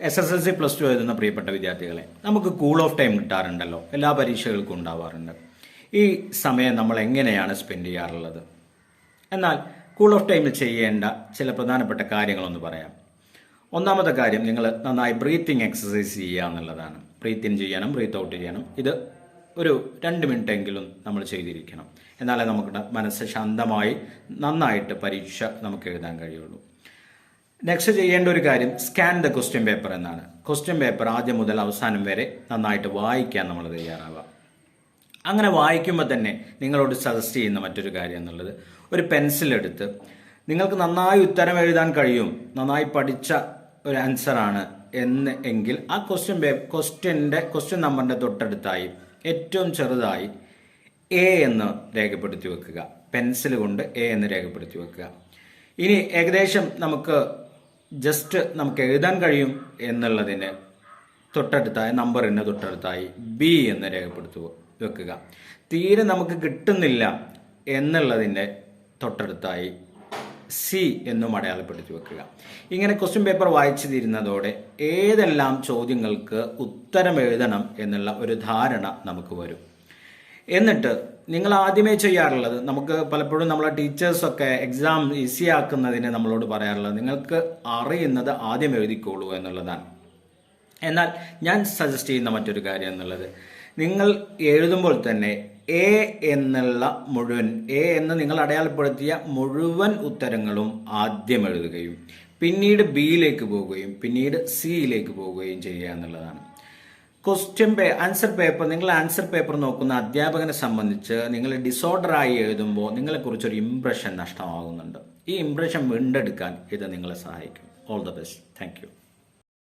S S L C plus two എഴുതുന്ന പ്രിയപ്പെട്ട വിദ്യാർത്ഥികളെ നമുക്ക് കൂൾ ഓഫ് ടൈം കിട്ടാറുണ്ടല്ലോ. എല്ലാ പരീക്ഷകൾക്കും ഉണ്ടാവാറുണ്ട്. ഈ സമയം നമ്മൾ എങ്ങനെയാണ് സ്പെൻഡ് ചെയ്യാറുള്ളത്? എന്നാൽ കൂൾ ഓഫ് ടൈമിൽ ചെയ്യേണ്ട ചില പ്രധാനപ്പെട്ട കാര്യങ്ങളൊന്ന് പറയാം. ഒന്നാമത്തെ കാര്യം നിങ്ങൾ നന്നായി ബ്രീത്തിങ് എക്സസൈസ് ചെയ്യുക എന്നുള്ളതാണ്. ബ്രീത്ത് ഇൻ ചെയ്യണം ബ്രീത്ത് ഔട്ട് ചെയ്യണം. ഇത് ഒരു രണ്ട് മിനിറ്റ് എങ്കിലും നമ്മൾ ചെയ്തിരിക്കണം. എന്നാലേ നമുക്ക് മനസ്സ് ശാന്തമായി നന്നായിട്ട് പരീക്ഷ നമുക്ക് എഴുതാൻ കഴിയുള്ളൂ. നെക്സ്റ്റ് ചെയ്യേണ്ട ഒരു കാര്യം സ്കാൻ ദ ക്വസ്റ്റ്യൻ പേപ്പർ എന്നാണ്. ക്വസ്റ്റ്യൻ പേപ്പർ ആദ്യം മുതൽ അവസാനം വരെ നന്നായിട്ട് വായിക്കാൻ നമ്മൾ തയ്യാറാവുക. അങ്ങനെ വായിക്കുമ്പോൾ തന്നെ നിങ്ങളോട് സജസ്റ്റ് ചെയ്യുന്ന മറ്റൊരു കാര്യം എന്നുള്ളത് ഒരു പെൻസിൽ എടുത്ത് നിങ്ങൾക്ക് നന്നായി ഉത്തരം എഴുതാൻ കഴിയും നന്നായി പഠിച്ച ഒരു ആൻസറാണ് എന്ന് എങ്കിൽ ആ ക്വസ്റ്റ്യൻ പേ ക്വസ്റ്റ്യന്റെ ക്വസ്റ്റ്യൻ നമ്പറിന്റെ തൊട്ടടുത്തായി ഏറ്റവും ചെറുതായി എ എന്ന് രേഖപ്പെടുത്തി വെക്കുക. പെൻസിൽ കൊണ്ട് എ എന്ന് രേഖപ്പെടുത്തി വെക്കുക. ഇനി ഏകദേശം നമുക്ക് ജസ്റ്റ് നമുക്ക് എഴുതാൻ കഴിയും എന്നുള്ളതിന് തൊട്ടടുത്തായി നമ്പറിന് തൊട്ടടുത്തായി ബി എന്ന് രേഖപ്പെടുത്തി വെക്കുക. തീരെ നമുക്ക് കിട്ടുന്നില്ല എന്നുള്ളതിന്റെ തൊട്ടടുത്തായി സി എന്നും അടയാളപ്പെടുത്തി വെക്കുക. ഇങ്ങനെ ക്വസ്റ്റ്യൻ പേപ്പർ വായിച്ചു തീരുന്നതോടെ ഏതെല്ലാം ചോദ്യങ്ങൾക്ക് ഉത്തരം എഴുതണം എന്നുള്ള ഒരു ധാരണ നമുക്ക് വരും. എന്നിട്ട് നിങ്ങൾ ആദ്യമേ ചെയ്യാറുള്ളത് നമുക്ക് പലപ്പോഴും നമ്മളെ ടീച്ചേഴ്സൊക്കെ എക്സാം ഈസി ആക്കുന്നതിന് നമ്മളോട് പറയാറുള്ളത് നിങ്ങൾക്ക് അറിയുന്നത് ആദ്യം എഴുതിക്കോളൂ എന്നുള്ളതാണ്. എന്നാൽ ഞാൻ സജസ്റ്റ് ചെയ്യുന്ന മറ്റൊരു കാര്യം എന്നുള്ളത് നിങ്ങൾ എഴുതുമ്പോൾ തന്നെ എ എന്നുള്ള മുഴുവൻ എ എന്ന് നിങ്ങൾ അടയാളപ്പെടുത്തിയ മുഴുവൻ ഉത്തരങ്ങളും ആദ്യം എഴുതുകയും പിന്നീട് ബിയിലേക്ക് പോവുകയും പിന്നീട് സിയിലേക്ക് പോവുകയും ചെയ്യുക എന്നുള്ളതാണ്. ക്വസ്റ്റ്യൻ പേ ആൻസർ പേപ്പർ നിങ്ങൾ ആൻസർ പേപ്പർ നോക്കുന്ന അധ്യാപകനെ സംബന്ധിച്ച് നിങ്ങൾ ഡിസോർഡറായി എഴുതുമ്പോൾ നിങ്ങളെക്കുറിച്ചൊരു ഇംപ്രഷൻ നഷ്ടമാകുന്നുണ്ട്. ഈ ഇംപ്രഷൻ വീണ്ടെടുക്കാൻ ഇത് നിങ്ങളെ സഹായിക്കും. All the best thank